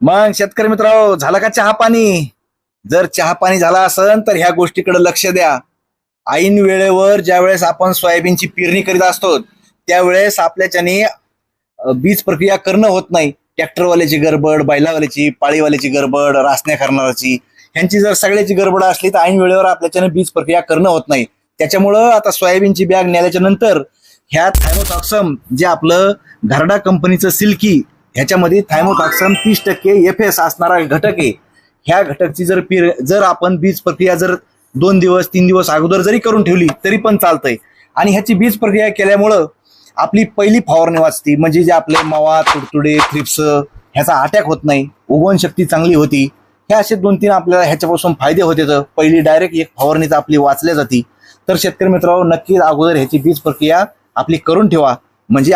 मग शेतकरी मित्र झालं का चहा पाणी? जर चहा पाणी झाला असेल तर ह्या गोष्टीकडे लक्ष द्या. ऐन वेळेवर ज्या वेळेस आपण सोयाबीनची पेरणी करीत असतो त्यावेळेस आपल्याच्याने बीज प्रक्रिया करणं होत नाही. ट्रॅक्टरवाल्याची गडबड बैलावाल्याची पाळीवाल्याची गडबड रासण्या करणाराची ह्यांची जर सगळ्याची गडबड असली तर ऐन वेळेवर आपल्याच्याने बीज प्रक्रिया करणं होत नाही. त्याच्यामुळं आता सोयाबीनची बॅग नेल्याच्या नंतर ह्या थायमोथॉक्सम जे आपलं घरडा कंपनीचं सिल्की ह्याच्यामध्ये थायमोटॉक्सन तीस टक्के एफ एस असणारा घटक आहे. ह्या घटकची जर पीर जर आपण बीज प्रक्रिया जर दोन दिवस तीन दिवस अगोदर जरी करून ठेवली तरी पण चालतंय. आणि ह्याची बीज प्रक्रिया केल्यामुळं आपली पहिली फवारणी वाचती. म्हणजे जे आपले मावा तुडतुडे थ्रिप्स ह्याचा अटॅक होत नाही. उगवण शक्ती चांगली होती. हे असे दोन तीन आपल्याला ह्याच्यापासून फायदे होते तर पहिली डायरेक्ट एक फवारणीच आपली वाचल्या जाती. तर शेतकरी मित्रांनो नक्कीच अगोदर ह्याची बीज प्रक्रिया आपली करून ठेवा. म्हणजे